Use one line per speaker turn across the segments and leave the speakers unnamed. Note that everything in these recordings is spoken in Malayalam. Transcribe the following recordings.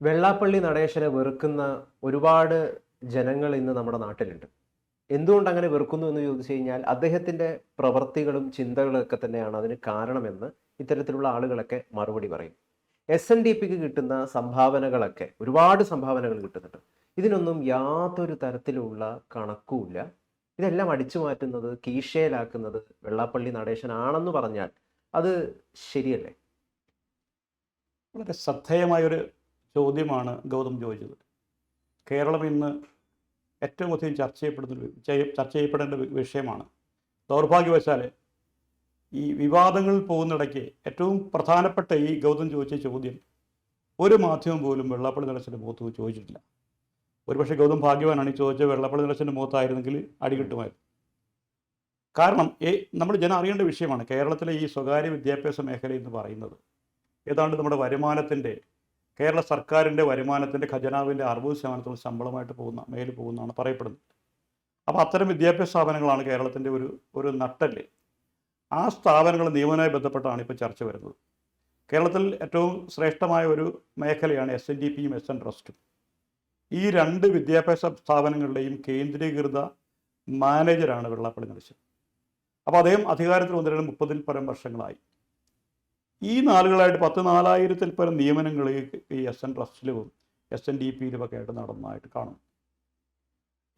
വെള്ളാപ്പള്ളി നടേശനെ വെറുക്കുന്ന ഒരുപാട് ജനങ്ങൾ ഇന്ന് നമ്മുടെ നാട്ടിലുണ്ട്. എന്തുകൊണ്ട് അങ്ങനെ വെറുക്കുന്നു എന്ന് ചോദിച്ചു കഴിഞ്ഞാൽ അദ്ദേഹത്തിന്റെ പ്രവൃത്തികളും ചിന്തകളും ഒക്കെ തന്നെയാണ് അതിന് കാരണമെന്ന് ഇത്തരത്തിലുള്ള ആളുകളൊക്കെ മറുപടി പറയും. എസ് എൻ ഡി പിക്ക് കിട്ടുന്ന സംഭാവനകളൊക്കെ ഒരുപാട് സംഭാവനകൾ കിട്ടുന്നുണ്ട്. ഇതിനൊന്നും യാതൊരു തരത്തിലുള്ള കണക്കുമില്ല. ഇതെല്ലാം അടിച്ചു മാറ്റുന്നത് കീശയിലാക്കുന്നത് വെള്ളാപ്പള്ളി നടേശനാണെന്ന് പറഞ്ഞാൽ അത് ശരിയല്ലേ?
വളരെ ശ്രദ്ധേയമായൊരു ചോദ്യമാണ് ഗൗതം ചോദിച്ചത്. കേരളം ഇന്ന് ഏറ്റവും അധികം ചർച്ച ചെയ്യപ്പെടുന്ന ചർച്ച ചെയ്യപ്പെടേണ്ട വിഷയമാണ്. ദൗർഭാഗ്യവശാൽ ഈ വിവാദങ്ങളിൽ പോകുന്നിടയ്ക്ക് ഏറ്റവും പ്രധാനപ്പെട്ട ഈ ഗൗതം ചോദിച്ച ചോദ്യം ഒരു മാധ്യമം പോലും വെള്ളപ്പള്ളി നിലച്ചന്റെ മുഖത്ത് ചോദിച്ചിട്ടില്ല. ഒരുപക്ഷെ ഗൗതം ഭാഗ്യവാനാണ് ഈ ചോദിച്ചത് വെള്ളപ്പള്ളി നിലച്ചന്റെ മുഖത്തായിരുന്നെങ്കിൽ അടികിട്ടുമായിരുന്നു കാരണം നമ്മൾ ജനം അറിയേണ്ട വിഷയമാണ് കേരളത്തിലെ ഈ സ്വകാര്യ വിദ്യാഭ്യാസ മേഖല എന്ന് പറയുന്നത്. ഏതാണ്ട് നമ്മുടെ വരുമാനത്തിന്റെ കേരള സർക്കാരിന്റെ വരുമാനത്തിന്റെ ഖജനാവിന്റെ അറുപത് ശതമാനത്തോളം ശമ്പളമായിട്ട് പോകുന്ന മേൽ പോകുന്നതാണ് പറയപ്പെടുന്നത്. അപ്പോൾ അത്തരം വിദ്യാഭ്യാസ സ്ഥാപനങ്ങളാണ് കേരളത്തിന്റെ ഒരു ഒരു നട്ടൽ ആ സ്ഥാപനങ്ങൾ നിയമനവുമായി ബന്ധപ്പെട്ടാണ് ഇപ്പോൾ ചർച്ച വരുന്നത്. കേരളത്തിൽ ഏറ്റവും ശ്രേഷ്ഠമായ ഒരു മേഖലയാണ് എസ് എൻ ഡി പിയും എസ് എൻ ട്രസ്റ്റും ഈ രണ്ട് വിദ്യാഭ്യാസ സ്ഥാപനങ്ങളുടെയും കേന്ദ്രീകൃത മാനേജരാണ് വെള്ളാപ്പള്ളി നടേശൻ. അപ്പോൾ അദ്ദേഹം അധികാരത്തിൽ വന്നിട്ട് മുപ്പതിൽ പരം വർഷങ്ങളായി. ഈ നാളുകളായിട്ട് പത്ത് നാലായിരത്തിൽ പരം നിയമനങ്ങൾ ഈ എസ് എൻ ട്രസ്റ്റിലും എസ് എൻ ഡി പിയിലും ഒക്കെ ആയിട്ട് നടന്നതായിട്ട് കാണും.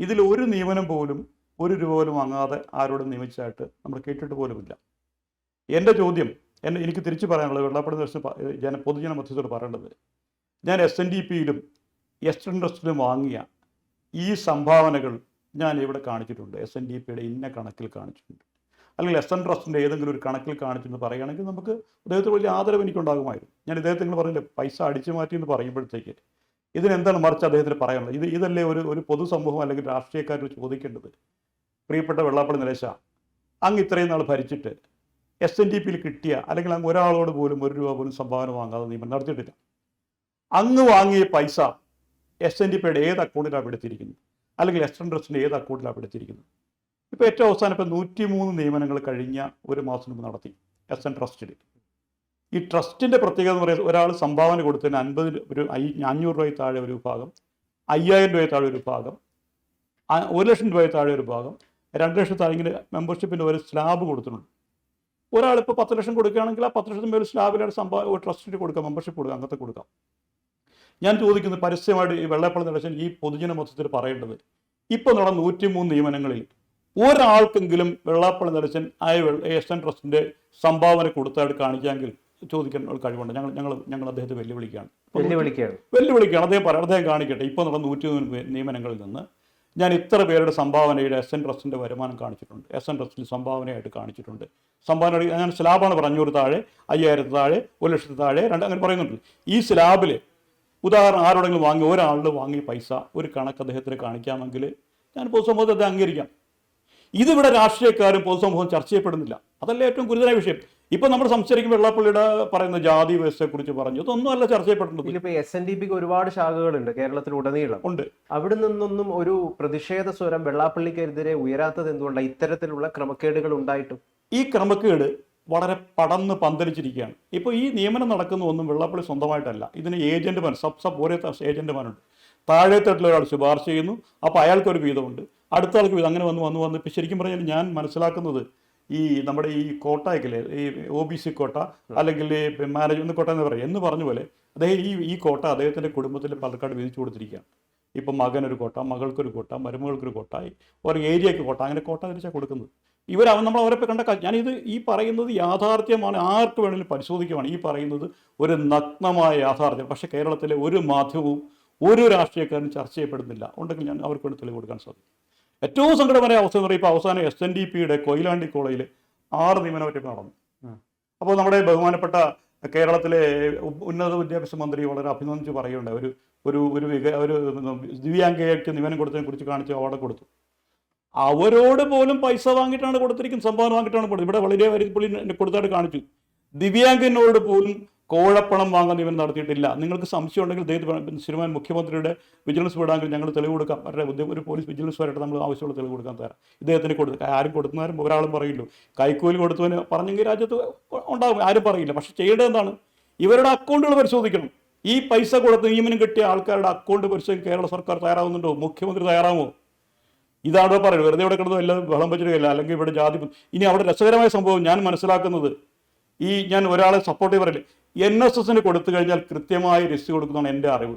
ഇതിൽ ഒരു നിയമനം പോലും ഒരു രൂപ പോലും വാങ്ങാതെ ആരോടും നിയമിച്ചതായിട്ട് നമ്മൾ കേട്ടിട്ട് പോലുമില്ല. എന്റെ ചോദ്യം എന്നെ എനിക്ക് തിരിച്ചു പറയാനുള്ളത് വെള്ളാപ്പള്ളി ദിവസം ജന പൊതുജന മധ്യത്തോട് പറയേണ്ടത് ഞാൻ എസ് എൻ ഡി പിയിലും എസ് എൻ ട്രസ്റ്റിലും വാങ്ങിയ ഈ സംഭാവനകൾ ഞാൻ ഇവിടെ കാണിച്ചിട്ടുണ്ട്. എസ് എൻ ഡി പിയുടെ ഇന്ന കണക്കിൽ കാണിച്ചിട്ടുണ്ട്. അല്ലെങ്കിൽ എസ് എൻ ട്രസ്റ്റിന്റെ ഏതെങ്കിലും ഒരു കണക്കിൽ കാണിച്ചെന്ന് പറയുകയാണെങ്കിൽ നമുക്ക് അദ്ദേഹത്തിന് വലിയ ആദരവ് എനിക്കുണ്ടാകുമായിരുന്നു. ഞാൻ ഇദ്ദേഹത്തെ നിങ്ങൾ പറഞ്ഞില്ലേ പൈസ അടിച്ചു മാറ്റി എന്ന് പറയുമ്പോഴത്തേക്ക്. ഇതിനെന്താണ് മറിച്ച് അദ്ദേഹത്തിന് പറയാനുള്ളത്? ഇത് ഇതല്ലേ ഒരു ഒരു പൊതുസമൂഹം അല്ലെങ്കിൽ രാഷ്ട്രീയക്കാർ ചോദിക്കേണ്ടത്? പ്രിയപ്പെട്ട വെള്ളാപ്പള്ളി നിലേശ അങ്ങ് ഇത്രയും നാൾ ഭരിച്ചിട്ട് എസ് എൻ ഡി പിയിൽ കിട്ടിയ അല്ലെങ്കിൽ അങ്ങ് ഒരാളോട് പോലും ഒരു രൂപ പോലും സംഭാവന വാങ്ങാതെ നിയമനം നടത്തിയിട്ടില്ല. അങ്ങ് വാങ്ങിയ പൈസ എസ് എൻ ഡി പിയുടെ ഏത് അക്കൗണ്ടിലാണ് എടുത്തിരിക്കുന്നത് അല്ലെങ്കിൽ എസ് എൻ ട്രസ്റ്റിന്റെ ഏത് അക്കൗണ്ടിലാണ് പെടുത്തിയിരിക്കുന്നത്? ഇപ്പോൾ ഏറ്റവും അവസാനം ഇപ്പോൾ നൂറ്റി മൂന്ന് നിയമനങ്ങൾ കഴിഞ്ഞ ഒരു മാസം മുമ്പ് നടത്തി. എസ് എൻ ട്രസ്റ്റിൽ ഈ ട്രസ്റ്റിന്റെ പ്രത്യേകത എന്ന് പറയുന്നത് ഒരാൾ സംഭാവന കൊടുത്തതിന് അൻപത് ഒരു അഞ്ഞൂറ് രൂപയിൽ താഴെ ഒരു വിഭാഗം അയ്യായിരം രൂപയിൽ താഴെ ഒരു വിഭാഗം ഒരു ലക്ഷം രൂപയിൽ താഴെ ഒരു ഭാഗം രണ്ട് ലക്ഷം താഴെ ഇങ്ങനെ മെമ്പർഷിപ്പിന്റെ ഒരു സ്ലാബ് കൊടുത്തിട്ടുണ്ട്. ഒരാളിപ്പോൾ പത്ത് ലക്ഷം കൊടുക്കുകയാണെങ്കിൽ ആ പത്ത് ലക്ഷത്തിന്റെ ഒരു സ്ലാബിലാണ് സംഭാവന ഒരു ട്രസ്റ്റിന് കൊടുക്കാം മെമ്പർഷിപ്പ് കൊടുക്കാം അങ്ങനത്തെ കൊടുക്കാം. ഞാൻ ചോദിക്കുന്നത് പരസ്യമായിട്ട് ഈ വെള്ളപ്പള്ളി നടശൻ ഈ പൊതുജന മൊത്തത്തിൽ പറയേണ്ടത് ഇപ്പോൾ നടന്ന നൂറ്റിമൂന്ന് നിയമനങ്ങളിൽ ഒരാൾക്കെങ്കിലും വെള്ളാപ്പള്ളി നടച്ചൻ ആയ എസ് ട്രസ്റ്റിന്റെ സംഭാവന കൊടുത്തായിട്ട് കാണിക്കാമെങ്കിൽ ചോദിക്കാൻ ഒരു കഴിവുണ്ട്. ഞങ്ങൾ ഞങ്ങൾ ഞങ്ങൾ അദ്ദേഹത്തെ വെല്ലുവിളിക്കുകയാണ്.
വെല്ലുവിളിക്കുകയാണ്.
വെല്ലുവിളിക്കുകയാണ്. അദ്ദേഹം പറയാം അദ്ദേഹം കാണിക്കട്ടെ. ഇപ്പോൾ നടന്ന നൂറ്റി മൂന്ന് നിയമനങ്ങളിൽ നിന്ന് ഞാൻ ഇത്ര പേരുടെ സംഭാവനയുടെ എസ് എൻ ട്രസ്റ്റിന്റെ വരുമാനം കാണിച്ചിട്ടുണ്ട്. എസ് എൻ ട്രസ്റ്റിൽ സംഭാവനയായിട്ട് കാണിച്ചിട്ടുണ്ട്. സംഭാവന ഞാൻ സ്ലാബാണ് പറഞ്ഞു ഒരു താഴെ അയ്യായിരത്തി താഴെ ഒരു ലക്ഷത്തി താഴെ രണ്ട് അങ്ങനെ പറയുന്നുണ്ട്. ഈ സ്ലാബിൽ ഉദാഹരണം ആരോടെങ്കിലും വാങ്ങി ഒരാളുടെ വാങ്ങിയ പൈസ ഒരു കണക്ക് അദ്ദേഹത്തിന് കാണിക്കാമെങ്കിൽ ഞാൻ പൊതുസമൂഹത്തെ അംഗീകരിക്കാം. ഇതിവിടെ രാഷ്ട്രീയക്കാരും പൊതുസമൂഹം ചർച്ച ചെയ്യപ്പെടുന്നില്ല. അതല്ല ഏറ്റവും ഗുരുതരമായ വിഷയം. ഇപ്പൊ നമ്മൾ സംസാരിക്കുമ്പോൾ വെള്ളാപ്പള്ളിയുടെ പറയുന്ന ജാതി വ്യവസ്ഥയെ കുറിച്ച് പറഞ്ഞു. ഇതൊന്നും അല്ല ചർച്ച ചെയ്യപ്പെടുന്നത്
ഇതിലിപ്പോ എസ് എൻ ഡി പിക്ക് ഒരുപാട് ശാഖകളുണ്ട് കേരളത്തിൽ കേരളത്തിലുടനീളം
ഉണ്ട്.
അവിടെ നിന്നൊന്നും ഒരു പ്രതിഷേധ സ്വരം വെള്ളാപ്പള്ളിക്കെതിരെ ഉയരാത്തത് എന്തുകൊണ്ടാണ് ഇത്തരത്തിലുള്ള ക്രമക്കേടുകൾ ഉണ്ടായിട്ടും?
ഈ ക്രമക്കേട് വളരെ പടന്ന് പന്തലിച്ചിരിക്കുകയാണ്. ഇപ്പോൾ ഈ നിയമനം നടക്കുന്ന ഒന്നും വെള്ളാപ്പള്ളി സ്വന്തമായിട്ടല്ല. ഇതിന് ഏജന്റുമാർ സബ് സബ് ഓരോ ഏജന്റുമാരുണ്ട്. താഴെത്തട്ടിൽ ഒരാൾ ശുപാർശ ചെയ്യുന്നു. അപ്പോൾ അയാൾക്കൊരു വീതമുണ്ട്. അടുത്ത ആൾക്ക് വീതം അങ്ങനെ വന്ന് വന്ന് വന്ന്. ഇപ്പം ശരിക്കും പറഞ്ഞാൽ ഞാൻ മനസ്സിലാക്കുന്നത് ഈ നമ്മുടെ ഈ കോട്ടയൊക്കെ ഈ ഒ ബി സി കോട്ട അല്ലെങ്കിൽ മാനേജ്മെന്റ് കോട്ട എന്ന് പറയും. എന്ന് പറഞ്ഞ പോലെ അദ്ദേഹം ഈ ഈ കോട്ട അദ്ദേഹത്തിന്റെ കുടുംബത്തിൽ പാലക്കാട് വിധിച്ചു കൊടുത്തിരിക്കുകയാണ്. ഇപ്പം മകനൊരു കോട്ട മകൾക്കൊരു കോട്ട മരുമകൾക്കൊരു കോട്ട ഒരു ഏരിയയ്ക്ക് കോട്ട. അങ്ങനെ കോട്ട തിരിച്ചാണ് കൊടുക്കുന്നത്. ഇവർ അവൻ നമ്മൾ അവരെ കണ്ട ഞാനിത് ഈ പറയുന്നത് യാഥാർത്ഥ്യമാണ്. ആർക്ക് വേണമെങ്കിലും പരിശോധിക്കുകയാണ് ഈ പറയുന്നത് ഒരു നഗ്നമായ യാഥാർത്ഥ്യം. പക്ഷേ കേരളത്തിലെ ഒരു മാധ്യമവും ഒരു രാഷ്ട്രീയക്കാരും ചർച്ച ചെയ്യപ്പെടുന്നില്ല. ഉണ്ടെങ്കിൽ ഞാൻ അവർക്ക് വേണ്ടി തെളിവ് കൊടുക്കാൻ സാധിക്കും. ഏറ്റവും സങ്കടമായ അവസ്ഥ എന്ന് പറയുമ്പോൾ അവസാനം എസ് എൻ ഡി പിയുടെ കൊയിലാണ്ടി കോളേജിൽ ആറ് നിയമനമറ്റം നടന്നു. അപ്പോൾ നമ്മുടെ ബഹുമാനപ്പെട്ട കേരളത്തിലെ ഉന്നത വിദ്യാഭ്യാസ മന്ത്രി വളരെ അഭിനന്ദിച്ച് പറയുന്നുണ്ട് ഒരു ഒരു ഒരു വിക ഒരു ദിവ്യാംഗയ്ക്ക് നിയമനം കൊടുത്തതിനെ കുറിച്ച് കാണിച്ച് അവാർഡ് കൊടുത്തു. അവരോട് പോലും പൈസ വാങ്ങിയിട്ടാണ് കൊടുത്തിരിക്കുന്നത് സംഭാവന വാങ്ങിയിട്ടാണ് കൊടുത്തത് ഇവിടെ വളരെ വരി പുള്ളി കൊടുത്തായിട്ട് കാണിച്ചു. ദിവ്യാംഗനോട് പോലും കോഴപ്പണം വാങ്ങാൻ ഇവൻ നടത്തിയിട്ടില്ല. നിങ്ങൾക്ക് സംശയം ഉണ്ടെങ്കിൽ ദൈവം ശ്രീമാൻ മുഖ്യമന്ത്രിയുടെ വിജിലൻസ് വിടാമെങ്കിൽ ഞങ്ങൾ തെളിവ് കൊടുക്കാം. അവരുടെ ഒരു പോലീസ് വിജിലൻസ് വരട്ടെ നമ്മൾ ആവശ്യമുള്ള തെളിവ് കൊടുക്കാൻ തരാം ഇദ്ദേഹത്തിന് കൊടുത്തു ആരും കൊടുക്കുന്നവരും ഒരാളും പറയില്ല. കൈക്കൂലി കൊടുത്തവന് പറഞ്ഞെങ്കിൽ രാജ്യത്ത് ഉണ്ടാകും. ആരും പറയില്ല. പക്ഷെ ചെയ്യേണ്ടത് എന്താണ്? ഇവരുടെ അക്കൗണ്ടുകൾ പരിശോധിക്കണം. ഈ പൈസ കൊടുത്ത് നിയമനം കിട്ടിയ ആൾക്കാരുടെ അക്കൗണ്ട് പരിശോധിക്കാൻ കേരള സർക്കാർ തയ്യാറാവുന്നുണ്ടോ? മുഖ്യമന്ത്രി തയ്യാറാവുമോ? ഇതാണ് പറയുന്നത്. വെറുതെ ഇവിടെ കിടന്നു എല്ലാം വെള്ളം വെച്ചിട്ടില്ല അല്ലെങ്കിൽ ഇവിടെ ജാതി ഇനി അവിടെ രസകരമായ സംഭവം ഞാൻ മനസ്സിലാക്കുന്നത്. ഈ ഞാൻ ഒരാളെ സപ്പോർട്ട് ചെയ്ത് എൻ എസ് എസിന് കൊടുത്തു കഴിഞ്ഞാൽ കൃത്യമായി രജിസ്റ്റർ കൊടുക്കുന്നതാണ് എന്റെ അറിവ്.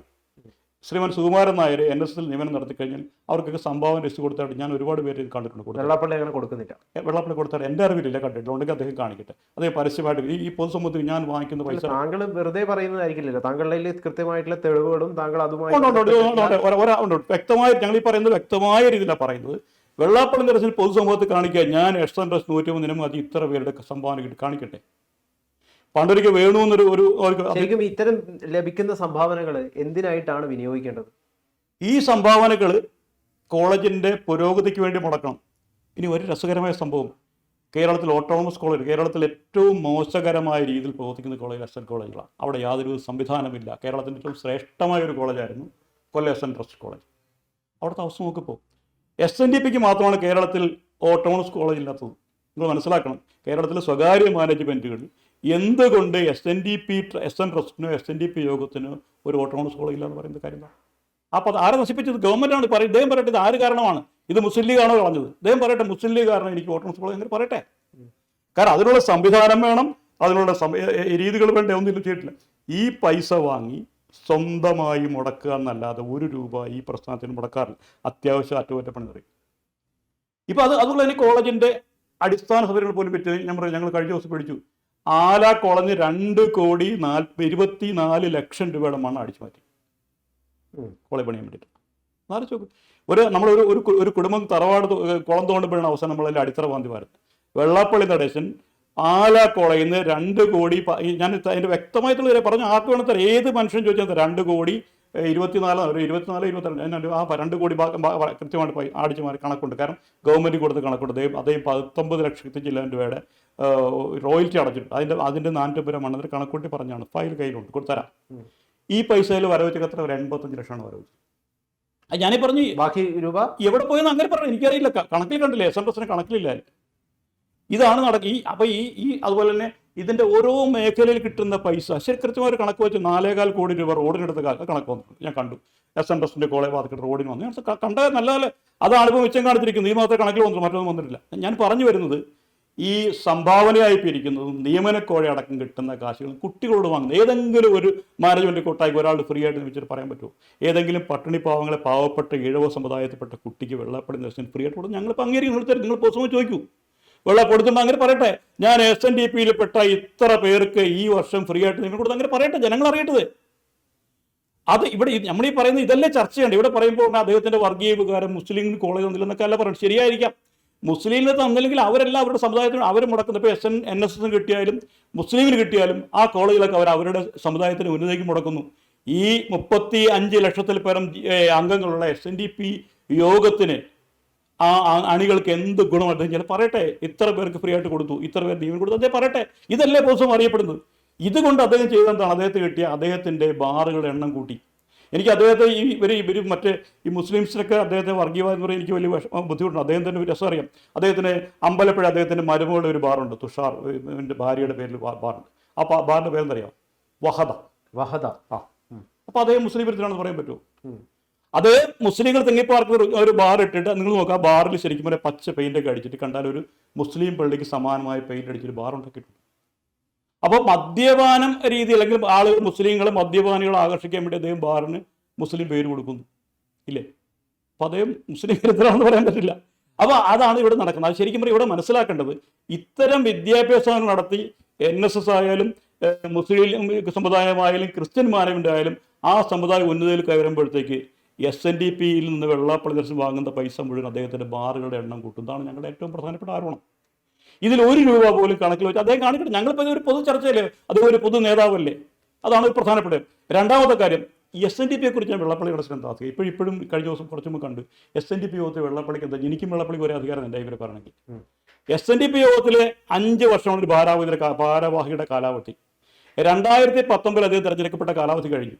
ശ്രീമാൻ സുകുമാരൻ നായർ എൻ എസ് എസിൽ നിയമനം നടത്തി കഴിഞ്ഞാൽ അവർക്കൊക്കെ സംഭാവന രജിസ്റ്റർ കൊടുത്തായിട്ട് ഞാൻ ഒരുപാട് പേര് ഇത് കണ്ടിട്ടുണ്ട്
വെള്ളപ്പള്ളി അങ്ങനെ കൊടുക്കുന്നില്ല.
വെള്ളപ്പള്ളി കൊടുത്താൽ എന്റെ അറിവിലില്ല കണ്ടിട്ടുണ്ട്. ഉണ്ടെങ്കിൽ അദ്ദേഹം കാണിക്കട്ടെ. അതേ പരസ്യമായിട്ട് ഈ- പൊതുസമൂഹത്തിൽ ഞാൻ വാങ്ങിക്കുന്ന പൈസ
താങ്കൾ വെറുതെ പറയുന്നതായിരിക്കില്ലല്ലോ. താങ്കളുടെ കൃത്യമായിട്ടുള്ള തെളിവുകളും താങ്കൾ അതുമായി
ഉണ്ട്. വ്യക്തമായ ഞങ്ങൾ ഈ പറയുന്നത് വ്യക്തമായ രീതിയിലാണ് പറയുന്നത്. വെള്ളാപ്പള്ളി നിരസിൽ പൊതുസമൂഹത്തിൽ കാണിക്കുക ഞാൻ എക്സ്ട്രാ ഡ്രസ് നൂറ്റി മൂന്നിനും അത് ഇത്ര പേരുടെ സംഭാവന കിട്ടി കാണിക്കട്ടെ? പണ്ടൊരിക്കൽ വേണു എന്നൊരു ഒരു
ശരിക്കും ഇത്തരം ലഭിക്കുന്ന സംഭാവനകൾ എന്തിനായിട്ടാണ് വിനിയോഗിക്കേണ്ടത്?
ഈ സംഭാവനകൾ കോളേജിന്റെ പുരോഗതിക്ക് വേണ്ടി മുടക്കണം. ഇനി ഒരു രസകരമായ സംഭവം. കേരളത്തിൽ ഓട്ടോണമസ് കോളേജ് കേരളത്തിൽ ഏറ്റവും മോശകരമായ രീതിയിൽ പ്രവർത്തിക്കുന്ന കോളേജ് എസ് എൻ കോളേജുകളാണ് അവിടെ യാതൊരു സംവിധാനമില്ല. കേരളത്തിന്റെ ഏറ്റവും ശ്രേഷ്ഠമായ ഒരു കോളേജായിരുന്നു Kollam S N trust college അവിടുത്തെ അവസ്ഥ നോക്കിപ്പോൾ എസ് എൻ ഡി പിക്ക് മാത്രമാണ് കേരളത്തിൽ ഓട്ടോണമസ് കോളേജ് ഇല്ലാത്തത്. നിങ്ങൾ മനസ്സിലാക്കണം കേരളത്തിലെ സ്വകാര്യ മാനേജ്മെന്റുകൾ എന്തുകൊണ്ട് S N D P S N ട്രസ്റ്റിനോ S N D P യോഗത്തിനോ ഒരു ഓട്ടോണമസ് കോളേജ് ഇല്ല എന്ന് പറയുന്ന കാര്യം? അപ്പോൾ അത് ആരെ നശിപ്പിച്ചത്? ഗവൺമെന്റാണ് പറയും ഇദ്ദേഹം പറയട്ടെ ഇത് ആര് കാരണമാണ്? ഇത് മുസ്ലിം ലീഗാണോ കളഞ്ഞത്? ഇദ്ദേഹം പറയട്ടെ മുസ്ലിം ലീഗ് കാരണം എനിക്ക് ഓട്ടോണോസ് കോളേജ് അങ്ങനെ പറയട്ടെ. കാരണം അതിനുള്ള സംവിധാനം വേണം അതിനുള്ള രീതികൾ വേണ്ട ഒന്നും ചെയ്തിട്ടില്ല. ഈ പൈസ വാങ്ങി സ്വന്തമായി മുടക്കുക എന്നല്ലാതെ ഒരു രൂപ ഈ പ്രസ്ഥാനത്തിന് മുടക്കാറില്ല. അത്യാവശ്യം അറ്റകുറ്റപ്പണി നിറയും ഇപ്പൊ അത് അതുകൊണ്ട് തന്നെ കോളേജിന്റെ അടിസ്ഥാന സൗകര്യങ്ങൾ പോലും പറ്റി പറയാം ഞങ്ങൾ കഴിഞ്ഞ ദിവസം പിടിച്ചു. ആല കുളഞ്ഞ് രണ്ട് കോടി നാൽപ്പ ഇരുപത്തി നാല് ലക്ഷം രൂപയുടെ മണ്ണ് അടിച്ചു മാറ്റി.
ഉം.
കോളേജ് പണിയാൻ വേണ്ടിയിട്ട്. ആലോചിച്ച് നോക്ക്. ഒരു നമ്മളൊരു ഒരു ഒരു കുടുംബം തറവാട് കുളം തോണ്ടുമ്പോഴാണ് അവസാനം നമ്മളതിൽ അടിത്തറ പാന്തി വരുന്നത് വെള്ളാപ്പള്ളി നടേശൻ ആല കോളേജിൽ നിന്ന് രണ്ട് കോടി ഞാൻ അതിന്റെ അതിന്റെ വ്യക്തമായിട്ടുള്ള പറഞ്ഞു ആർക്ക് വേണം തരാം ഏത് മനുഷ്യൻ ചോദിച്ചാൽ രണ്ട് കോടി ഇരുപത്തിനാല് ഒരു ഇരുപത്തിനാല് ഇരുപത്തിരണ്ട് അതിനകത്ത് ആ രണ്ട് കോടി ഭാഗം കൃത്യമായിട്ട് പോയി അടിച്ചു മാറി കണക്കുണ്ട്. കാരണം ഗവൺമെന്റ് കൊടുത്ത് കണക്കുണ്ട്. അതേ അദ്ദേഹം പത്തൊമ്പത് ലക്ഷത്തി ചില്ലാൻ രൂപയുടെ റോയൽറ്റി അടച്ചിട്ടുണ്ട്. അതിന്റെ അതിന്റെ നാനൂറ്റി രൂപ മണ്ണത്തിൽ കണക്കൂട്ടി പറഞ്ഞാണ്. ഫയൽ കയ്യിലുണ്ട്. കൊടുത്തരാം. ഈ പൈസയിൽ വരവച്ചൊക്കെ എത്ര? ഒരു എൺപത്തഞ്ച് ലക്ഷമാണ് വരവ് അത് ഞാനീ പറഞ്ഞു
ബാക്കി രൂപ?
എവിടെ പോയെന്ന് അങ്ങനെ പറഞ്ഞു. എനിക്കറിയില്ല. കണക്കിൽ കണ്ടില്ല? എസ് എൻ എസിന് കണക്കിലില്ല. ഇതാണ് നടക്കുക ഈ അപ്പോൾ ഈ ഈ അതുപോലെ തന്നെ ഇതിന്റെ ഓരോ മേഖലയിൽ കിട്ടുന്ന പൈസ. ശരി കൃത്യമായ ഒരു കണക്ക് വെച്ച് നാലേകാൽ കോടി രൂപ റോഡിനെടുത്ത കണക്ക് വന്നു. ഞാൻ കണ്ടു. എസ് എൻ എസിന്റെ കോളേജ് വാതിക്കിട്ട് റോഡിന് വന്നു. ഞാൻ കണ്ട നല്ല നല്ല അതാണ് ഇപ്പോൾ മിച്ചം കാണിച്ചിരിക്കുന്നത് ഈ മാത്രമേ കണക്കിൽ വന്നു മറ്റൊന്നും വന്നിട്ടില്ല. ഞാൻ പറഞ്ഞു വരുന്നത് ഈ സംഭാവനയായി പിരിക്കുന്നതും നിയമനക്കോഴ അടക്കം കിട്ടുന്ന കാശുകളും കുട്ടികളോട് വാങ്ങുന്നത് ഏതെങ്കിലും ഒരു മാനേജ്മെന്റ് കൊട്ടായി ഒരാൾ ഫ്രീ ആയിട്ട് വെച്ചിട്ട് പറയാൻ പറ്റുമോ? ഏതെങ്കിലും പട്ടിണി പാവങ്ങളെ പാവപ്പെട്ട ഇഴവ സമുദായത്തിൽപ്പെട്ട കുട്ടിക്ക് വെള്ളപ്പടി നിർത്തി ഫ്രീ ആയിട്ട് കൊടുത്ത് ഞങ്ങൾ അംഗീകരിക്കും നിങ്ങൾ പുസ്തകം ചോദിക്കൂ. വെള്ളം കൊടുത്തുണ്ട് അങ്ങനെ പറയട്ടെ. ഞാൻ എസ് എൻ ഡി പിയിൽ പെട്ട ഇത്ര പേർക്ക് ഈ വർഷം ഫ്രീ ആയിട്ട് നിങ്ങൾ കൊടുത്ത് അങ്ങനെ പറയട്ടെ. ജനങ്ങൾ അറിയട്ടത് അത് ഇവിടെ നമ്മൾ ഈ പറയുന്നത് ഇതല്ലേ ചർച്ച ചെയ്യണ്ട ഇവിടെ പറയുമ്പോൾ അദ്ദേഹത്തിന്റെ വർഗീയ വികാരം മുസ്ലിം കോളേജ് ഒന്നില്ലെന്നൊക്കെ അല്ല പറയുന്നത് ശരിയായിരിക്കാം. മുസ്ലിമിന് തന്നില്ലെങ്കിൽ അവരെല്ലാം അവരുടെ സമുദായത്തിന് അവർ മുടക്കുന്ന ഇപ്പോൾ എസ് എൻ എൻ എസ് എസിന് കിട്ടിയാലും മുസ്ലിമിന് കിട്ടിയാലും ആ കോളേജിലൊക്കെ അവർ അവരുടെ സമുദായത്തിന് ഉന്നതിക്ക് മുടക്കുന്നു. ഈ മുപ്പത്തി അഞ്ച് ലക്ഷത്തിൽ പരം അംഗങ്ങളുള്ള എസ് എൻ ഡി പി യോഗത്തിന് ആ അണികൾക്ക് എന്ത് ഗുണമായിട്ട് ചില പറയട്ടെ ഇത്ര പേർക്ക് ഫ്രീ ആയിട്ട് കൊടുത്തു ഇത്ര പേർ ലീവിന് കൊടുത്തു. അദ്ദേഹം പറയട്ടെ ഇതല്ലേ ദിവസം അറിയപ്പെടുന്നത്? ഇതുകൊണ്ട് അദ്ദേഹം ചെയ്തെന്താണ് അദ്ദേഹത്തെ കിട്ടിയ അദ്ദേഹത്തിന്റെ ബാറുകളുടെ എണ്ണം കൂട്ടി. എനിക്ക് അദ്ദേഹത്തെ ഈ ഇവർ ഇവർ മറ്റേ ഈ മുസ്ലിംസിനൊക്കെ അദ്ദേഹത്തെ വർഗീയവാദം എന്ന് പറയാൻ എനിക്ക് വലിയ ബുദ്ധിമുട്ടുണ്ട്. അദ്ദേഹം തന്നെ രസം അറിയാം അദ്ദേഹത്തിന് അമ്പലപ്പുഴ അദ്ദേഹത്തിന്റെ മരുമകളുടെ ഒരു ബാറുണ്ട്. തുഷാർ എന്റെ ഭാര്യയുടെ പേരിൽ ബാറുണ്ട്. ആ ബാറിന്റെ പേരെന്തറിയാം വഹദ.
വഹദ.
ആ. അപ്പോൾ അദ്ദേഹം മുസ്ലിം വിരുദ്ധനാണെന്ന് പറയാൻ പറ്റുമോ. അത് മുസ്ലിങ്ങൾ തെങ്ങിപ്പാർക്ക് ഒരു ബാർ ഇട്ടിട്ട് നിങ്ങൾ നോക്കുക ആ ബാറിൽ ശരിക്കും ഒരു പച്ച പെയിന്റ് ഒക്കെ അടിച്ചിട്ട് കണ്ടാൽ ഒരു മുസ്ലിം പള്ളിക്ക് സമാനമായ പെയിന്റ് അടിച്ചൊരു ബാർ ഉണ്ടാക്കിയിട്ടുണ്ട്. അപ്പോൾ മദ്യപാനം രീതി അല്ലെങ്കിൽ ആളുകൾ മുസ്ലിങ്ങളെ മദ്യപാനികളെ ആകർഷിക്കാൻ വേണ്ടി അദ്ദേഹം ബാറിന് മുസ്ലിം പേര് കൊടുക്കുന്നു. ഇല്ലേ? അപ്പോൾ അദ്ദേഹം മുസ്ലിം വിരുദ്ധനാണെന്ന് പറയാൻ പറ്റില്ല. അപ്പോൾ അതാണ് ഇവിടെ നടക്കുന്നത്. അത് ശരിക്കും ഇവിടെ മനസ്സിലാക്കേണ്ടത് ഇത്തരം വിദ്യാഭ്യാസം നടത്തി എൻ എസ് എസ് ആയാലും മുസ്ലിം സമുദായമായാലും ക്രിസ്ത്യൻ മാനവന്റെ ആയാലും ആ സമുദായം ഉന്നതിയിൽ കയറുമ്പോഴത്തേക്ക് എസ് എൻ ഡി പിയിൽ നിന്ന് വെള്ളാപ്പള്ളി ദർശനം വാങ്ങുന്ന പൈസ മുഴുവൻ അദ്ദേഹത്തിന്റെ ബാറുകളുടെ എണ്ണം കൂട്ടുന്നതാണ് ഞങ്ങളുടെ ഏറ്റവും പ്രധാനപ്പെട്ട ആരോപണം. ഇതിൽ ഒരു രൂപ പോലും കണക്കിൽ വെച്ച് അദ്ദേഹം കാണിക്കട്ടെ. ഞങ്ങളിപ്പോൾ ഇതൊരു പൊതു ചർച്ചയല്ലേ? അദ്ദേഹം ഒരു പൊതു നേതാവല്ലേ? അതാണ് ഒരു പ്രധാനപ്പെട്ടത് രണ്ടാമത്തെ കാര്യം. എസ് എൻ ഡി പിയെ കുറിച്ച് ഞാൻ വെള്ളപ്പള്ളി ഇവിടെ ശ്രദ്ധാക്കുക ഇപ്പോഴും ഇപ്പോഴും കഴിഞ്ഞ ദിവസം കുറച്ച് മുമ്പ് കണ്ട്. എസ് എൻ ഡി പി യോഗത്തിൽ വെള്ളപ്പള്ളിക്ക് എന്താ? എനിക്കും വെള്ളപ്പള്ളിക്ക് ഒരേ അധികാരം ഉണ്ട് ഇവരെ പറയണമെങ്കിൽ. എസ് എൻ ഡി പി യോഗത്തിലെ അഞ്ച് വർഷമാണ് കാ- ഭാരവാഹിയുടെ കാലാവധി. രണ്ടായിരത്തി പത്തൊമ്പതിൽ അദ്ദേഹം തിരഞ്ഞെടുക്കപ്പെട്ട കാലാവധി കഴിഞ്ഞു.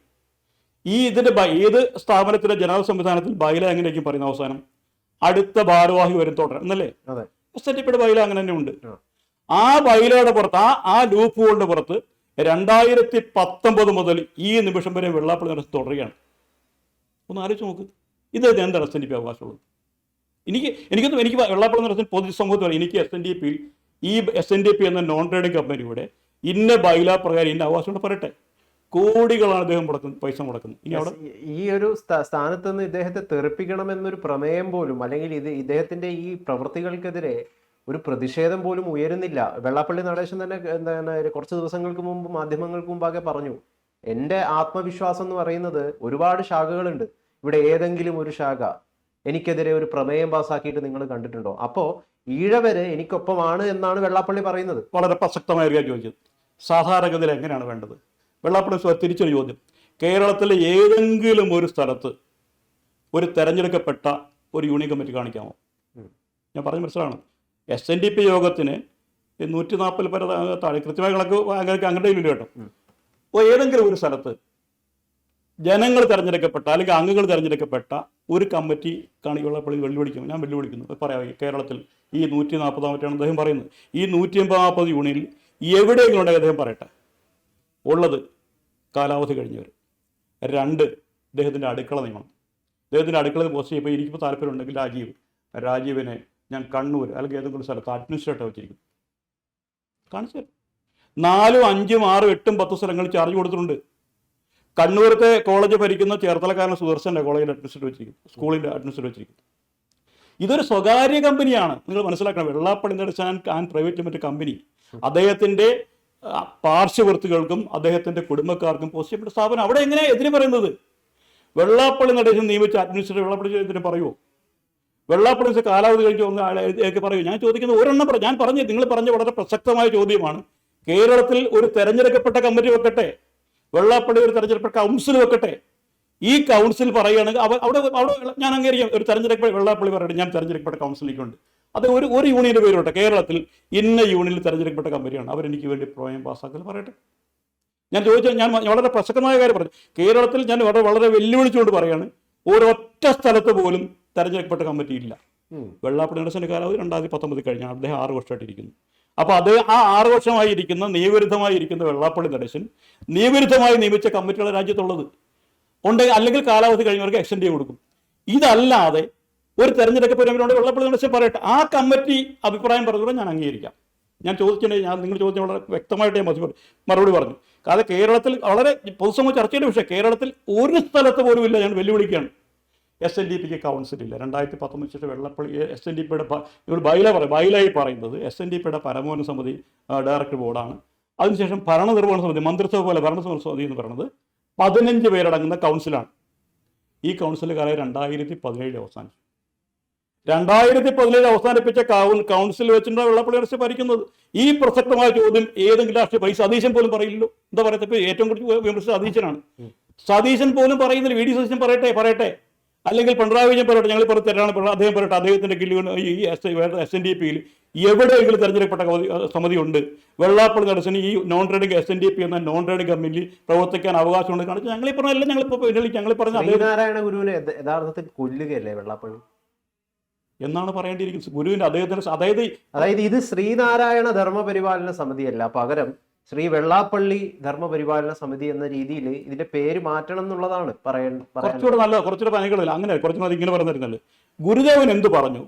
ഈ ഇതിന്റെ ഏത് സ്ഥാപനത്തിലെ ജനറൽ സംവിധാനത്തിൽ ബൈല എങ്ങനെയൊക്കെ പറയുന്ന അവസാനം? അടുത്ത ഭാരവാഹി വരും തുടരാം എന്നല്ലേ? എൻ ബൈല അങ്ങനെ തന്നെ ഉണ്ട്.
ആ.
ബൈലയുടെ പുറത്ത് ആ ആ ലൂപ്പ് ഹോളിന്റെ പുറത്ത് രണ്ടായിരത്തി പത്തൊമ്പത് മുതൽ ഈ നിമിഷം വരെ വെള്ളാപ്പള്ളി നടത്തി തുടരുകയാണ്. ഒന്ന് ആലോചിച്ച് നോക്ക്. ഇത് എന്താണ് എസ് എൻ ഡി പി അവകാശമുള്ളത്? എനിക്ക് എനിക്കൊന്നും എനിക്ക് വെള്ളാപ്പള്ളി നടത്തി പൊതുസമൂഹത്തിൽ എനിക്ക് എസ് എൻ ഡി പി ഈ എസ് എൻ ഡി പി എന്ന നോൺ ട്രേഡിംഗ് കമ്പനിയുടെ ഇന്ന ബൈല പ്രകാരം ഇന്ന അവകാശം കൊണ്ട് പറയട്ടെ. കോടികളാണ് അദ്ദേഹം മുടക്കുന്നത് പൈസ മുടക്കുന്നത്. ഇനി അവിടെ?
ഈ ഒരു സ്ഥാനത്ത് നിന്ന് ഇദ്ദേഹത്തെ തെറിപ്പിക്കണം എന്നൊരു പ്രമേയം പോലും അല്ലെങ്കിൽ ഇത് ഇദ്ദേഹത്തിന്റെ ഈ പ്രവൃത്തികൾക്കെതിരെ ഒരു പ്രതിഷേധം പോലും ഉയരുന്നില്ല. വെള്ളാപ്പള്ളി നടേശൻ തന്നെ എന്താണ് കുറച്ച് ദിവസങ്ങൾക്ക് മുമ്പ് മാധ്യമങ്ങൾക്ക് മുമ്പാകെ പറഞ്ഞു എന്റെ ആത്മവിശ്വാസം എന്ന് പറയുന്നത് ഒരുപാട് ശാഖകളുണ്ട്. ഇവിടെ ഏതെങ്കിലും ഒരു ശാഖ എനിക്കെതിരെ ഒരു പ്രമേയം പാസ്സാക്കിയിട്ട് നിങ്ങൾ കണ്ടിട്ടുണ്ടോ? അപ്പോ ഈഴവര് എനിക്കൊപ്പമാണ് എന്നാണ് വെള്ളാപ്പള്ളി പറയുന്നത്.
വളരെ പ്രസക്തമായ ഒരു കാര്യം ചോദിച്ചത്. സാധാരണഗതിയിൽ എങ്ങനെയാണ് വേണ്ടത്? വെള്ളാപ്പള്ളി സ്വാമി തിരിച്ചൊരു ചോദ്യം. കേരളത്തിലെ ഏതെങ്കിലും ഒരു സ്ഥലത്ത് ഒരു തെരഞ്ഞെടുക്കപ്പെട്ട ഒരു യൂണിയൻ കമ്മിറ്റി കാണിക്കാമോ? ഞാൻ പറഞ്ഞ മനസ്സിലാണ് എസ് എൻ ഡി പി യോഗത്തിന് നൂറ്റി നാൽപ്പത് പേരെ താഴെ കൃത്യമായ കണക്ക് അങ്ങനെ അങ്ങനെ ഇല്ല കേട്ടോ. അപ്പോൾ ഏതെങ്കിലും ഒരു സ്ഥലത്ത് ജനങ്ങൾ തിരഞ്ഞെടുക്കപ്പെട്ട അല്ലെങ്കിൽ അംഗങ്ങൾ തിരഞ്ഞെടുക്കപ്പെട്ട ഒരു കമ്മിറ്റി കാണിക്കുള്ള പള്ളി വെല്ലുവിളിക്കും. ഞാൻ വെല്ലുവിളിക്കുന്നു. പറയാം കേരളത്തിൽ ഈ നൂറ്റി നാൽപ്പതാമറ്റാണ് അദ്ദേഹം പറയുന്നത്. ഈ നൂറ്റി നാൽപ്പത് യൂണിയനിൽ എവിടെയെങ്കിലും ഉണ്ടെങ്കിൽ അദ്ദേഹം പറയട്ടെ. ഉള്ളത് കാലാവധി കഴിഞ്ഞവർ. രണ്ട് അദ്ദേഹത്തിന്റെ അടുക്കള നിയമം. അദ്ദേഹത്തിന്റെ അടുക്കള പോസ്റ്റ് ചെയ്യുമ്പോൾ എനിക്കിപ്പോൾ താല്പര്യമുണ്ടെങ്കിൽ രാജീവ് രാജീവിനെ ഞാൻ കണ്ണൂർ അല്ലെങ്കിൽ ഏതെങ്കിലും സ്ഥലത്ത് അഡ്മിനിസ്ട്രേറ്റർ വെച്ചിരിക്കും. കാണിച്ചു തരാം. നാലും അഞ്ചും ആറും എട്ടും പത്തും സ്ഥലങ്ങളിൽ ചാർജ് കൊടുത്തിട്ടുണ്ട്. കണ്ണൂരത്തെ കോളേജ് ഭരിക്കുന്ന ചേർത്തലക്കാരൻ സുദർശന്റെ കോളേജിൽ അഡ്മിനിസ്ട്രേറ്റ് വെച്ചിരിക്കും സ്കൂളിന്റെ അഡ്മിനിസ്ട്രേറ്റ് വെച്ചിരിക്കും ഇതൊരു സ്വകാര്യ കമ്പനിയാണ് നിങ്ങൾ മനസ്സിലാക്കണം വെള്ളാപ്പള്ളി നടത്താൻ ആൻഡ് പ്രൈവറ്റ് ലിമിറ്റഡ് കമ്പനി അദ്ദേഹത്തിന്റെ പാർശ്വവർത്തികൾക്കും അദ്ദേഹത്തിന്റെ കുടുംബക്കാർക്കും പോസ്റ്റ് സ്ഥാപനം. അവിടെ എങ്ങനെ എതിരെ പറയുന്നത്? വെള്ളാപ്പള്ളി നടേശൻ നിയമിച്ച അഡ്മിനിസ്ട്രേറ്റർ വെള്ളാപ്പള്ളി ഇതിന് പറയുമോ വെള്ളാപ്പള്ളി കാലാവധി കഴിഞ്ഞ് വന്ന ആളെ ഒക്കെ പറയൂ ഞാൻ ചോദിക്കുന്നത് ഒരെണ്ണം ഞാൻ പറഞ്ഞു നിങ്ങൾ പറഞ്ഞ വളരെ പ്രസക്തമായ ചോദ്യമാണ്. കേരളത്തിൽ ഒരു തെരഞ്ഞെടുക്കപ്പെട്ട കമ്മിറ്റി വെക്കട്ടെ. വെള്ളാപ്പള്ളി ഒരു തെരഞ്ഞെടുക്കപ്പെട്ട കൗൺസിൽ വെക്കട്ടെ. ഈ കൗൺസിൽ പറയുകയാണെങ്കിൽ അവിടെ അവിടെ ഞാൻ അംഗീകരിക്കാം. ഒരു തെരഞ്ഞെടുക്കപ്പെട്ട വെള്ളാപ്പള്ളി പറയട്ടെ. ഞാൻ തെരഞ്ഞെടുക്കപ്പെട്ട കൗൺസിലേക്കുണ്ട് അത് ഒരു ഒരു യൂണിയന്റെ പേരുണ്ട്. കേരളത്തിൽ ഇന്ന യൂണിയനിൽ തിരഞ്ഞെടുക്കപ്പെട്ട കമ്പനിയാണ്. അവരെനിക്ക് വേണ്ടി പ്രമേയം പാസ്സാക്കൽ പറയട്ടെ. ഞാൻ ചോദിച്ചാൽ ഞാൻ വളരെ പ്രസക്തമായ കാര്യം പറഞ്ഞു. കേരളത്തിൽ ഞാൻ വളരെ വളരെ വെല്ലുവിളിച്ചുകൊണ്ട് പറയാണ് ഒരൊറ്റ സ്ഥലത്ത് പോലും തെരഞ്ഞെടുക്കപ്പെട്ട കമ്മിറ്റി ഇല്ല. വെള്ളാപ്പള്ളി നടേശന്റെ കാലാവധി രണ്ടായിരത്തി പത്തൊമ്പതിൽ കഴിഞ്ഞ അദ്ദേഹം ആറ് വർഷമായിട്ട് ഇരിക്കുന്നു അപ്പോൾ അത് ആ ആറ് വർഷമായി ഇരിക്കുന്ന ഇരിക്കുന്ന വെള്ളാപ്പള്ളി നടേശൻ നിയവിരുദ്ധമായി നിയമിച്ച കമ്മിറ്റികളെ രാജ്യത്തുള്ളത്. ഉണ്ട് അല്ലെങ്കിൽ കാലാവധി കഴിഞ്ഞവർക്ക് എക്സ്റ്റെൻഡ് ചെയ്ത് കൊടുക്കും. ഇതല്ലാതെ ഒരു തെരഞ്ഞെടുക്കപ്പെടുന്നവരോട് വെള്ളപ്പള്ളി നടേശൻ പറയട്ടെ ആ കമ്മിറ്റി അഭിപ്രായം പറഞ്ഞുകൂടെ ഞാൻ അംഗീകരിക്കാം. ഞാൻ ചോദിച്ചിട്ടുണ്ടെങ്കിൽ ഞാൻ നിങ്ങൾ ചോദിച്ച വളരെ വ്യക്തമായിട്ട് ഞാൻ മറുപടി പറഞ്ഞു. കാരണം കേരളത്തിൽ വളരെ പൊതുസമൂഹ ചർച്ചയുടെ വിഷയം കേരളത്തിൽ ഒരു സ്ഥലത്ത് പോലും ഇല്ല ഞാൻ വെല്ലുവിളിക്കുകയാണ്. എസ് എൻ ഡി പിക്ക് കൗൺസിലില്ല രണ്ടായിരത്തി പത്തൊമ്പത് ശേഷം വെള്ളപ്പള്ളി എസ് എൻ ഡി പിയുടെ ഇവർ ബൈല പറയും ബൈലായി പറയുന്നത് എസ് എൻ ഡി പിയുടെ പരമോന്നത സമിതി ഡയറക്ടർ ബോർഡാണ് അതിനുശേഷം ഭരണനിർവഹണ സമിതി മന്ത്രിസഭ പോലെ ഭരണനിർവഹണ സമിതി എന്ന് പറയുന്നത് പതിനഞ്ച് പേരടങ്ങുന്ന കൗൺസിലാണ് ഈ കൗൺസിൽ കാലം രണ്ടായിരത്തി പതിനേഴിൽ അവസാനിച്ചു. രണ്ടായിരത്തി പതിനേഴ് അവസാനിപ്പിച്ച കൗൺ കൗൺസിൽ വെച്ചിട്ടാണ് വെള്ളപ്പള്ളി അടച്ച് ഭരിക്കുന്നത്? ഈ പ്രസക്തമായ ചോദ്യം ഏതെങ്കിലും രാഷ്ട്രീയ പൈസ സതീശൻ പോലും പറയില്ലല്ലോ. എന്താ പറയുക? ഇപ്പൊ ഏറ്റവും കൂടുതൽ വിമർശിച്ച സതീശനാണ്. സതീശൻ പോലും പറയുന്നില്ല. വി ഡി സതീശൻ പറയട്ടെ പറയട്ടെ. അല്ലെങ്കിൽ പിണറായി വിജയൻ പറയട്ടെ ഞങ്ങൾ പറഞ്ഞു പിണറായി- അദ്ദേഹം പറയട്ടെ അദ്ദേഹത്തിന്റെ കീഴിൽ ഈ എസ് എസ് എൻ ഡി പിയിൽ എവിടെയെങ്കിലും തെരഞ്ഞെടുക്കപ്പെട്ട സമിതി ഉണ്ട്. വെള്ളാപ്പള്ളി നടസിന് ഈ non trading S N D P എന്ന നോൺ ട്രേഡിംഗ് കമ്പനിയിൽ പ്രവർത്തിക്കാൻ അവകാശമുണ്ട്. കാണിച്ചു ഞങ്ങൾ പറഞ്ഞല്ല ഞങ്ങളിപ്പോൾ ഞങ്ങൾ പറഞ്ഞ
നാരായണ ഗുരുവിനെ യഥ- യഥാർത്ഥത്തിൽ കൊല്ലുകയല്ലേ വെള്ളാപ്പള്ളി?
എന്നാണ് പറയേണ്ടിയിരിക്കുന്നത്. ഗുരുവിന്റെ അദ്ദേഹത്തിന് അതായത്
അതായത് ഇത് ശ്രീനാരായണ ധർമ്മപരിപാലന സമിതിയല്ല. പകരം ശ്രീ വെള്ളാപ്പള്ളി ധർമ്മപരിപാലന സമിതി എന്ന രീതിയിൽ ഇതിന്റെ പേര് മാറ്റണം എന്നുള്ളതാണ് പറയേണ്ടത്
കുറച്ചുകൂടെ നല്ല കുറച്ചുകൂടെ പനികളില്ല അങ്ങനെ കുറച്ചുകൂടെ ഇങ്ങനെ പറഞ്ഞിരുന്നല്ലേ? ഗുരുദേവൻ എന്ത് പറഞ്ഞു?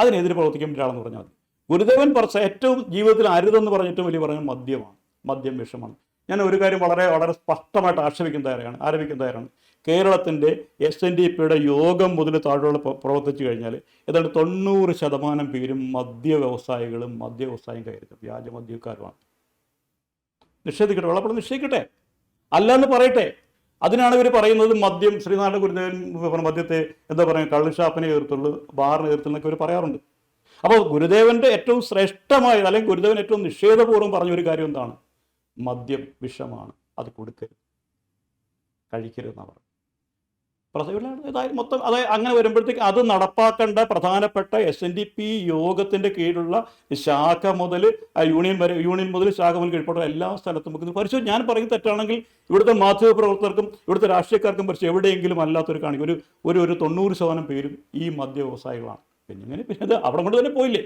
അതിനെതിരെ പ്രവർത്തിക്കാൻ പറ്റാണെന്ന് പറഞ്ഞാൽ മതി. ഗുരുദേവൻ പറഞ്ഞ ഏറ്റവും ജീവിതത്തിൽ അരുതെന്ന് പറഞ്ഞ ഏറ്റവും വലിയ പറഞ്ഞ മദ്യമാണ്. മദ്യം വിഷമാണ്. ഞാൻ ഒരു കാര്യം വളരെ വളരെ സ്പഷ്ടമായിട്ട് ആക്ഷേപിക്കുന്ന തയ്യാറാണ് ആരോപിക്കുന്ന തയ്യാറാണ്. കേരളത്തിന്റെ എസ് എൻ ഡി പിയുടെ യോഗം മുതൽ താഴെയുള്ള പ്ര- പ്രവർത്തിച്ചു കഴിഞ്ഞാൽ ഏതാണ്ട് തൊണ്ണൂറ് ശതമാനം പേരും മദ്യ വ്യവസായികളും മദ്യ വ്യവസായം കയറുക വ്യാജ മദ്യക്കാരുമാണ്. നിഷേധിക്കട്ടെ വെള്ളപ്പുറം നിഷേധിക്കട്ടെ. അല്ലെന്ന് പറയട്ടെ. അതിനാണ് ഇവർ പറയുന്നത് മദ്യം ശ്രീനാരായണ ഗുരുദേവൻ മദ്യത്തെ എന്താ പറയുക കള്ളുഷാപ്പിനെ എതിർത്തുള്ളൂ ബാറിനെ എതിർത്തുള്ളൂ ഇവർ പറയാറുണ്ട്. അപ്പോൾ ഗുരുദേവന്റെ ഏറ്റവും ശ്രേഷ്ഠമായത് അല്ലെങ്കിൽ ഗുരുദേവൻ ഏറ്റവും നിഷേധപൂർവം പറഞ്ഞ ഒരു കാര്യം എന്താണ്? മദ്യം വിഷമാണ്. അത് കൊടുക്കരുത്. കഴിക്കരുതെന്നാണ് പറഞ്ഞത് പ്രസവിലാണ് ഏതായാലും മൊത്തം അതായത് അങ്ങനെ വരുമ്പോഴത്തേക്ക് അത് നടപ്പാക്കേണ്ട പ്രധാനപ്പെട്ട എസ് എൻ ഡി പി യോഗത്തിന്റെ കീഴിലുള്ള ശാഖ മുതൽ യൂണിയൻ വരെ യൂണിയൻ മുതൽ ശാഖ മുതൽ കീഴ്പ്പെട്ട എല്ലാ സ്ഥലത്തും നമുക്ക് പരിശോധന ഞാൻ പറയുന്നത് തെറ്റാണെങ്കിൽ ഇവിടുത്തെ മാധ്യമ പ്രവർത്തകർക്കും ഇവിടുത്തെ രാഷ്ട്രീയക്കാർക്കും പരിശോ എവിടെയെങ്കിലും അല്ലാത്തൊരു കാണിക്കും. ഒരു ഒരു ഒരു തൊണ്ണൂറ് ശതമാനം പേരും ഈ മദ്യ വ്യവസായികളാണ്. പിന്നെ ഇങ്ങനെ പിന്നെ അത് അവിടെ കൊണ്ട് തന്നെ പോയില്ലേ?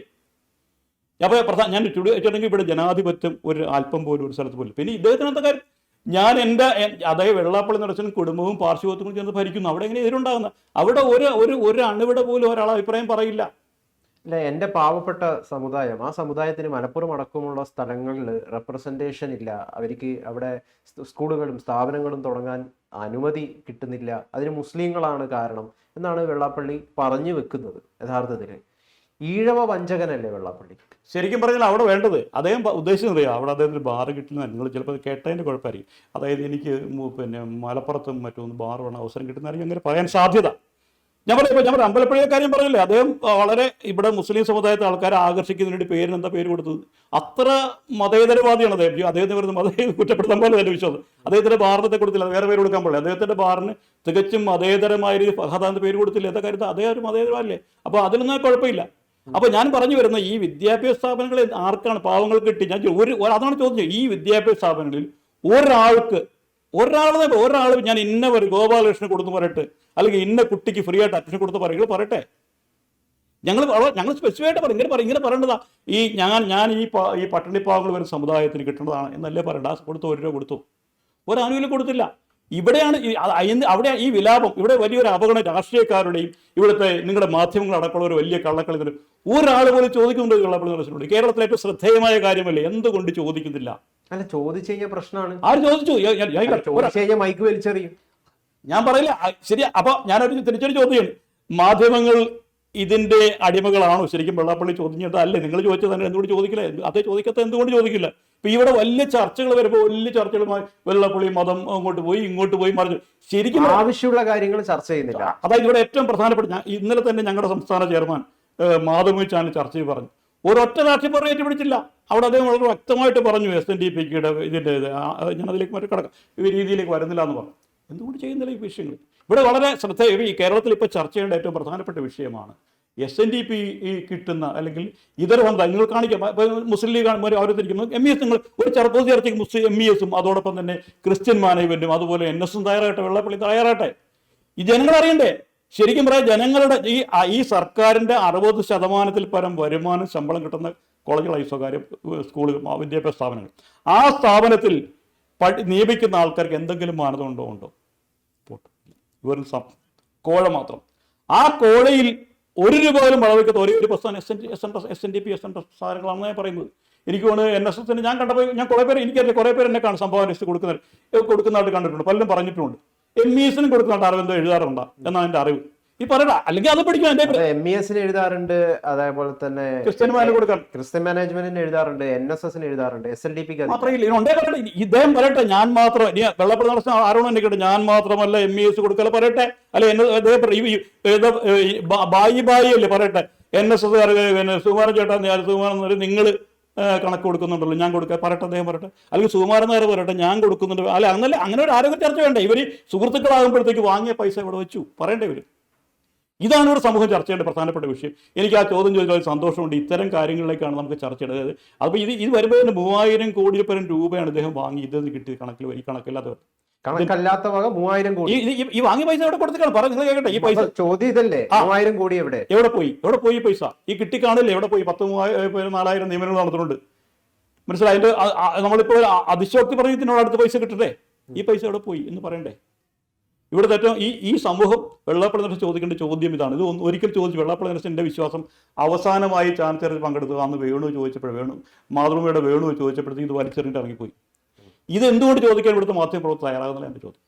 അപ്പോൾ പ്രധാന ഞാൻ ചുടുവെച്ചിട്ടുണ്ടെങ്കിൽ ഇവിടെ ജനാധിപത്യം ഒരു അല്പം പോലും ഒരു സ്ഥലത്ത് പോലും പിന്നെ ഇദ്ദേഹത്തിനകത്തെ കാര്യം ഞാൻ എന്റെ അതേ വെള്ളാപ്പള്ളി നടച്ചനും കുടുംബവും പാർശ്വത്വങ്ങളും ചേർന്ന് ഭരിക്കുന്നു. അവിടെ എങ്ങനെ എതിരുണ്ടാകുന്ന അവിടെ ഒരു ഒരു ഒരു അണുവിട പോലും ഒരാൾ അഭിപ്രായം പറയില്ല.
അല്ല എന്റെ പാവപ്പെട്ട സമുദായം ആ സമുദായത്തിന് മലപ്പുറം അടക്കമുള്ള സ്ഥലങ്ങളിൽ റെപ്രസെന്റേഷൻ ഇല്ല. അവർക്ക് അവിടെ സ്കൂളുകളും സ്ഥാപനങ്ങളും തുടങ്ങാൻ അനുമതി കിട്ടുന്നില്ല. അതിന് മുസ്ലിങ്ങളാണ് കാരണം എന്നാണ് വെള്ളാപ്പള്ളി പറഞ്ഞു വെക്കുന്നത് യഥാർത്ഥത്തിൽ ഈഴവ വഞ്ചകനല്ലേ വെള്ളാപ്പള്ളി?
ശരിക്കും പറഞ്ഞാൽ അവിടെ വേണ്ടത് അദ്ദേഹം ഉദ്ദേശിച്ചത് അവിടെ അദ്ദേഹത്തിന് ബാർ കിട്ടുന്ന നിങ്ങൾ ചിലപ്പോൾ കേട്ടതിന്റെ കുഴപ്പമായിരിക്കും. അതായത് എനിക്ക് പിന്നെ മലപ്പുറത്തും മറ്റൊന്ന് ബാർ വേണം അവസരം കിട്ടുന്നതായിരിക്കും അങ്ങനെ പറയാൻ സാധ്യത. ഞാൻ പറയാം ഞാൻ പറയാം അമ്പലപ്പുഴയെ കാര്യം പറഞ്ഞില്ലേ? അദ്ദേഹം വളരെ ഇവിടെ മുസ്ലിം സമുദായത്തെ ആൾക്കാരെ ആകർഷിക്കുന്നതിന് വേണ്ടി പേരിന് എന്താ പേര് കൊടുത്തത്? അത്ര മതേതരവാദിയാണ് അദ്ദേഹം. അദ്ദേഹത്തിന് വരുന്ന മത കുറ്റപ്പെടുത്താൻ പോലെ തന്നെ വിശ്വാസം. അദ്ദേഹത്തിന്റെ ബാറിനത്തെ കൊടുത്തില്ല വേറെ പേര് കൊടുക്കാൻ പോലെ അദ്ദേഹത്തിന്റെ ബാറിന് തികച്ചും മതേതരമായ രീതി ഫഹദ എന്ന് പേര് കൊടുത്തില്ല. എന്താ കാര്യത്തിൽ അദ്ദേഹം ഒരു മതേതരമല്ലേ അപ്പോൾ അതിലൊന്നും കുഴപ്പമില്ല. അപ്പോൾ ഞാൻ പറഞ്ഞു വരുന്ന ഈ വിദ്യാഭ്യാസ സ്ഥാപനങ്ങളിൽ ആർക്കാണ് പാവങ്ങൾ കിട്ടി? ഞാൻ ഒരു അതാണ് ചോദിച്ചത് ഈ വിദ്യാഭ്യാസ സ്ഥാപനങ്ങളിൽ ഒരാൾക്ക് ഒരാളെ ഒരാൾ ഞാൻ ഇന്ന ഒരു ഗോപാലകൃഷ്ണൻ കൊടുത്ത് പറയട്ടെ അല്ലെങ്കിൽ ഇന്ന കുട്ടിക്ക് ഫ്രീ ആയിട്ട് അഡ്മിഷൻ കൊടുത്ത് പറയുക പറയട്ടെ ഞങ്ങൾ ഞങ്ങൾ സ്പെസിഫൈ ആയിട്ട് പറയും ഇങ്ങനെ പറയും ഇങ്ങനെ പറയേണ്ടതാ. ഈ ഞാൻ ഞാൻ ഈ ഈ പാവങ്ങൾ വരുന്ന സമുദായത്തിന് കിട്ടേണ്ടതാണ് എന്നല്ലേ പറയണ്ട കൊടുത്തു ഒരു രൂപ കൊടുത്തു. ഒരു ആനുകൂല്യം കൊടുത്തില്ല. ഇവിടെയാണ് അവിടെ ഈ വിലാപം ഇവിടെ വലിയൊരു അപകടം രാഷ്ട്രീയക്കാരുടെയും ഇവിടുത്തെ നിങ്ങളുടെ മാധ്യമങ്ങൾ അടക്കമുള്ള ഒരു വലിയ കള്ളക്കളി. ഒരാൾ പോലും ചോദിക്കുന്നുണ്ട് കള്ളപ്പള്ളി നടച്ചിട്ടുണ്ട് കേരളത്തിലെ ഏറ്റവും ശ്രദ്ധേയമായ കാര്യമല്ലേ? എന്തുകൊണ്ട് ചോദിക്കുന്നില്ല?
അല്ല ചോദിച്ചു കഴിഞ്ഞാൽ പ്രശ്നമാണ്
ആര് ചോദിച്ചു?
മൈക്ക് വലിച്ചെറിയും.
ഞാൻ പറയില്ല. ശരി അപ്പൊ ഞാനൊരു തിരിച്ചൊരു ചോദ്യം മാധ്യമങ്ങൾ ഇതിന്റെ അടിമകളാണോ? ശരിക്കും വെള്ളാപ്പള്ളി ചോദിച്ചിട്ട് അല്ലേ നിങ്ങൾ ചോദിച്ചത് തന്നെ എന്തുകൊണ്ട് ചോദിക്കില്ല? അതേ ചോദിക്കാത്ത എന്തുകൊണ്ട് ചോദിക്കില്ല? ഇപ്പം ഇവിടെ വലിയ ചർച്ചകൾ വരുമ്പോൾ വലിയ ചർച്ചകളുമായി വെള്ളാപ്പള്ളി മതം അങ്ങോട്ട് പോയി ഇങ്ങോട്ട് പോയി മറിഞ്ഞു. ശരിക്കും
ആവശ്യമുള്ള കാര്യങ്ങൾ ചർച്ച ചെയ്യുന്നില്ല.
അതായത് ഇവിടെ ഏറ്റവും പ്രധാനപ്പെട്ട ഞാൻ ഇന്നലെ തന്നെ ഞങ്ങളുടെ സംസ്ഥാന ചെയർമാൻ മാധവി ചാനൽ ചർച്ച ചെയ്ത് പറഞ്ഞു. ഒരൊറ്റ രാഷ്ട്രീയ പറഞ്ഞു ഏറ്റുപിടിച്ചില്ല. അവിടെ അദ്ദേഹം വളരെ വ്യക്തമായിട്ട് പറഞ്ഞു എസ് എൻ ഡി പിയുടെ ഇതിന്റെ ഞാനതിലേക്ക് മറ്റു കടക്കാം. ഈ രീതിയിലേക്ക് വരുന്നില്ല എന്ന് പറഞ്ഞു. എന്തുകൊണ്ട് ചെയ്യുന്നില്ല ഈ വിഷയങ്ങൾ ഇവിടെ വളരെ ശ്രദ്ധ ഈ കേരളത്തിൽ ഇപ്പോൾ ചർച്ച ചെയ്യേണ്ട ഏറ്റവും പ്രധാനപ്പെട്ട വിഷയമാണ് എസ് എൻ ഡി പി ഈ കിട്ടുന്ന അല്ലെങ്കിൽ ഇതര സമുദായം നിങ്ങൾ കാണിക്കാം. മുസ്ലിം ലീഗ് ഓരോരുത്തരിക്കുന്നു എം ഇ എസ് നിങ്ങൾ ഒരു ചെറുപ്പം ചർച്ചയ്ക്ക് മുസ്ലിം എം ഇ എസും അതോടൊപ്പം തന്നെ ക്രിസ്ത്യൻ മാനേജ്മെന്റും അതുപോലെ എൻ എസും തയ്യാറാകട്ടെ വെള്ളപ്പള്ളി തയ്യാറാകട്ടെ. ഈ ജനങ്ങൾ അറിയണ്ടേ? ശരിക്കും പറയാം ജനങ്ങളുടെ ഈ ഈ സർക്കാരിന്റെ അറുപത് ശതമാനത്തിൽ പരം വരുമാനം ശമ്പളം കിട്ടുന്ന കോളേജുകളായി സ്വകാര്യ സ്കൂളുകൾ വിദ്യാഭ്യാസ സ്ഥാപനങ്ങൾ. ആ സ്ഥാപനത്തിൽ നിയമിക്കുന്ന ആൾക്കാർക്ക് എന്തെങ്കിലും മാനദണ്ഡം ഉണ്ടോ? പോട്ടെ. വെറും സം കോഴ മാത്രം. ആ കോഴയിൽ ഒരു രൂപ പോലും വളവെക്കാത്ത ഒരേ ഒരു പ്രസ്ഥാനം S N S N S N D P S N പ്രസ്ഥാനങ്ങളാണെന്ന് ഞാൻ പറയുന്നത്. എനിക്ക് തോന്നുന്നു എൻ എസ് എസിന് ഞാൻ കണ്ടപ്പോൾ ഞാൻ കുറേ പേര് എനിക്കറിയാം കുറേ പേര് എന്നെ കാണും സംഭവം ലിസ്റ്റ് കൊടുക്കുന്ന കൊടുക്കുന്നതായിട്ട് കണ്ടിട്ടുണ്ട് പലരും പറഞ്ഞിട്ടുണ്ട്. എം ഇ എസിനും കൊടുക്കുന്നതായിട്ട് അറിവെന്തോ എഴുതാറുണ്ട് എന്നാണ് എന്റെ അറിവ്. ഈ പറയണ അല്ലെങ്കിൽ അത് പഠിക്കും എന്റെ
എം ഇ എസിന് എഴുതാറുണ്ട് അതേപോലെ തന്നെ
ക്രിസ്ത്യൻ കൊടുക്കാം.
ക്രിസ്ത്യൻ മാനേജ്മെന്റിന് എഴുതാറുണ്ട് എൻ എസ് എസിന് എഴുതാറുണ്ട് എസ് എൽ ഡി പിക്ക്
ഇദ്ദേഹം പറയട്ടെ ഞാൻ മാത്രം ഇനി വെള്ളപ്പുറം നടത്തുന്ന ആരോണം എന്നെ കേട്ടെ ഞാൻ മാത്രമല്ല എം ഇ എസ് കൊടുക്കല പറയട്ടെ അല്ലെ അദ്ദേഹം ബായി ബായി അല്ലേ പറയട്ടെ എൻ എസ് എസ് പിന്നെ സുകുമാരൻ ചേട്ടാ ഞാൻ സുകുമാരൻ നിങ്ങൾ കണക്ക് കൊടുക്കുന്നുണ്ടല്ലോ ഞാൻ കൊടുക്കുക പറയട്ടെ അദ്ദേഹം പറയട്ടെ. അല്ലെങ്കിൽ സുകുമാരൻ നേരെ പറയട്ടെ ഞാൻ കൊടുക്കുന്നുണ്ട്. അല്ലെ അങ്ങനെ അങ്ങനെ ഒരു ആരോഗ്യ ചർച്ച വേണ്ട? ഇവർ സുഹൃത്തുക്കളാകുമ്പോഴത്തേക്ക് വാങ്ങിയ പൈസ ഇവിടെ വെച്ചു പറയണ്ടേ ഇവർ ഇതാണ് ഒരു സമൂഹം ചർച്ച ചെയ്യേണ്ട പ്രധാനപ്പെട്ട വിഷയം. എനിക്ക് ആ ചോദ്യം ചോദിച്ചാൽ സന്തോഷമുണ്ട്. ഇത്തരം കാര്യങ്ങളിലേക്കാണ് നമുക്ക് ചർച്ച ചെയ്യേണ്ടത്. അതായത് അപ്പോൾ ഇത് ഇത് വരുമ്പോൾ തന്നെ മൂവായിരം കോടി പരം രൂപയാണ് ഇദ്ദേഹം വാങ്ങി ഇതെന്ന് കിട്ടിയ കണക്കിൽ ഈ കണക്കില്ലാത്തവർ
കണക്കല്ലാത്ത വക മൂവായിരം കോടി.
ഈ- വാങ്ങിയ പൈസ എവിടെ കൊടുത്തിട്ടാണ്? പറ നിങ്ങൾ കേട്ടെ ഈ പൈസ
ചോദ്യം ഇതല്ലേ? മൂവായിരം കോടി എവിടെ?
എവിടെ പോയി? എവിടെ പോയി പൈസ? ഈ കിട്ടിക്കാണില്ലേ? എവിടെ പോയി? പത്ത് മൂവായിരം നാലായിരം നിയമനങ്ങൾ നടത്തുന്നുണ്ട്. മനസ്സിലായി? അതിന്റെ നമ്മളിപ്പോൾ അതിശോക്തി പറഞ്ഞ് ഇതിനോട് അടുത്ത പൈസ കിട്ടട്ടെ? ഈ പൈസ എവിടെ പോയി എന്ന് പറയണ്ടേ? ഇവിടെ ഏറ്റവും ഈ ഈ സമൂഹം വെള്ളാപ്പള്ളി നടത്തി ചോദിക്കേണ്ട ചോദ്യം ഇതാണ്. ഇത് ഒരിക്കൽ ചോദിച്ചു വെള്ളാപ്പള്ളി നടത്തിന്റെ വിശ്വാസം അവസാനമായി ചാൻസലറിൽ പങ്കെടുത്തു അന്ന് വേണു ചോദിച്ചപ്പോൾ വേണു. മാതൃഭൂമിയുടെ വേണു ചോദിച്ചപ്പോഴത്തേക്ക് ഇത് വലിച്ചെറിഞ്ഞിട്ട് ഇറങ്ങിപ്പോയി. ഇത് എന്തുകൊണ്ട് ചോദിക്കാൻ ഇവിടുത്തെ മാധ്യമപ്രവർത്തകർ തയ്യാറാകുന്നില്ല എന്റെ ചോദ്യം?